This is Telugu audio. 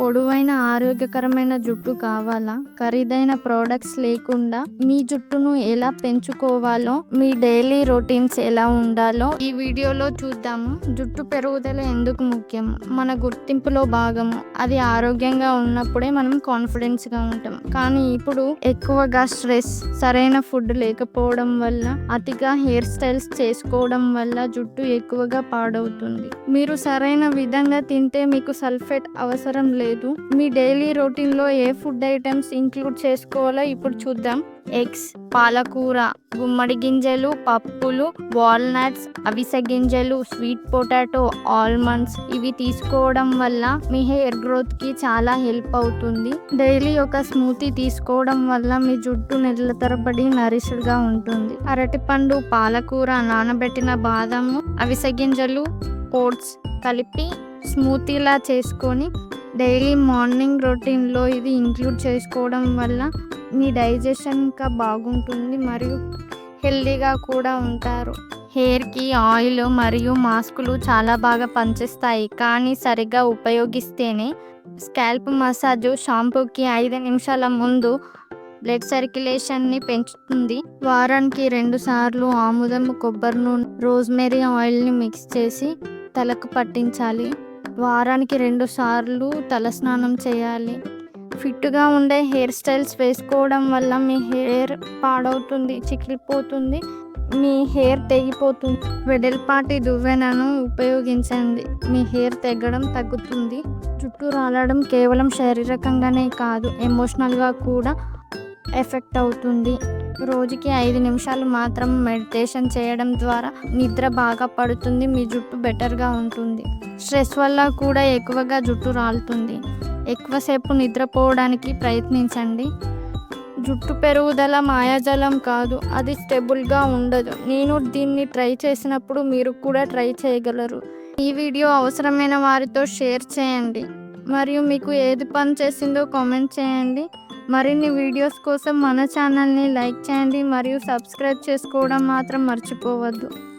పొడవైన ఆరోగ్యకరమైన జుట్టు కావాలా? ఖరీదైన ప్రోడక్ట్స్ లేకుండా మీ జుట్టును ఎలా పెంచుకోవాలో మీ డైలీ రొటీన్స్ ఎలా ఉండాలో ఈ వీడియోలో చూద్దాము. జుట్టు పెరుగుదల ఎందుకు ముఖ్యం? మన గుర్తింపులో భాగము. అది ఆరోగ్యంగా ఉన్నప్పుడే మనం కాన్ఫిడెన్స్గా ఉంటాం. కానీ ఇప్పుడు ఎక్కువగా స్ట్రెస్ సరైన ఫుడ్ లేకపోవడం వల్ల అతిగా హెయిర్ స్టైల్స్ చేసుకోవడం వల్ల జుట్టు ఎక్కువగా పాడవుతుంది. మీరు సరైన విధంగా తింటే మీకు సల్ఫేట్ అవసరం లేదు. మీ డైలీ రొటీన్లో ఏ ఫుడ్ ఐటమ్స్ ఇంక్లూడ్ చేసుకోవాలో ఇప్పుడు చూద్దాం. ఎగ్స్ పాలకూర గుమ్మడి గింజలు పప్పులు వాల్నట్స్ అవిసె గింజలు స్వీట్ పొటాటో ఆల్మండ్స్ ఇవి తీసుకోవడం వల్ల మీ హెయిర్ గ్రోత్కి చాలా హెల్ప్ అవుతుంది. డైలీ ఒక స్మూతీ తీసుకోవడం వల్ల మీ జుట్టు నెలల తరబడి నరిష్డ్గా ఉంటుంది. అరటిపండు పాలకూర నానబెట్టిన బాదము అవిసె గింజలు ఓట్స్ కలిపి స్మూతీలా చేసుకొని డైలీ మార్నింగ్ రొటీన్లో ఇది ఇంక్లూడ్ చేసుకోవడం వల్ల మీ డైజెషన్ ఇంకా బాగుంటుంది మరియు హెల్దీగా కూడా ఉంటారు. హెయిర్కి ఆయిల్ మరియు మాస్కులు చాలా బాగా పనిచేస్తాయి. కానీ సరిగ్గా ఉపయోగిస్తేనే స్కాల్ప్ మసాజ్ షాంపూకి ఐదు నిమిషాల ముందు బ్లడ్ సర్క్యులేషన్ని పెంచుతుంది. వారానికి రెండు సార్లు ఆముదం కొబ్బరి నూనె రోజ్మెరీ ఆయిల్ని మిక్స్ చేసి తలకు పట్టించాలి. వారానికి రెండు సార్లు తలస్నానం చేయాలి. ఫిట్గా ఉండే హెయిర్ స్టైల్స్ వేసుకోవడం వల్ల మీ హెయిర్ పాడవుతుంది చికిలిపోతుంది మీ హెయిర్ తెగిపోతుంది. వెడల్పాటి దువ్వెనను ఉపయోగించండి. మీ హెయిర్ తెగ్గడం తగ్గుతుంది. జుట్టు రాలడం కేవలం శారీరకంగానే కాదు ఎమోషనల్గా కూడా ఎఫెక్ట్ అవుతుంది. రోజుకి ఐదు నిమిషాలు మాత్రం మెడిటేషన్ చేయడం ద్వారా నిద్ర బాగా పడుతుంది మీ జుట్టు బెటర్గా ఉంటుంది. స్ట్రెస్ వల్ల కూడా ఎక్కువగా జుట్టు రాలుతుంది. ఎక్కువసేపు నిద్రపోవడానికి ప్రయత్నించండి. జుట్టు పెరుగుదల మాయాజలం కాదు అది స్టెబుల్గా ఉండదు. నేను దీన్ని ట్రై చేసినప్పుడు మీరు కూడా ట్రై చేయగలరు. ఈ వీడియో అవసరమైన వారితో షేర్ చేయండి. మరియు మీకు ఏది పని చేసిందో కామెంట్ చేయండి. మరిన్ని వీడియోస్ కోసం మన ఛానల్ని లైక్ చేయండి మరియు సబ్స్క్రైబ్ చేసుకోవడం మాత్రం మర్చిపోవద్దు.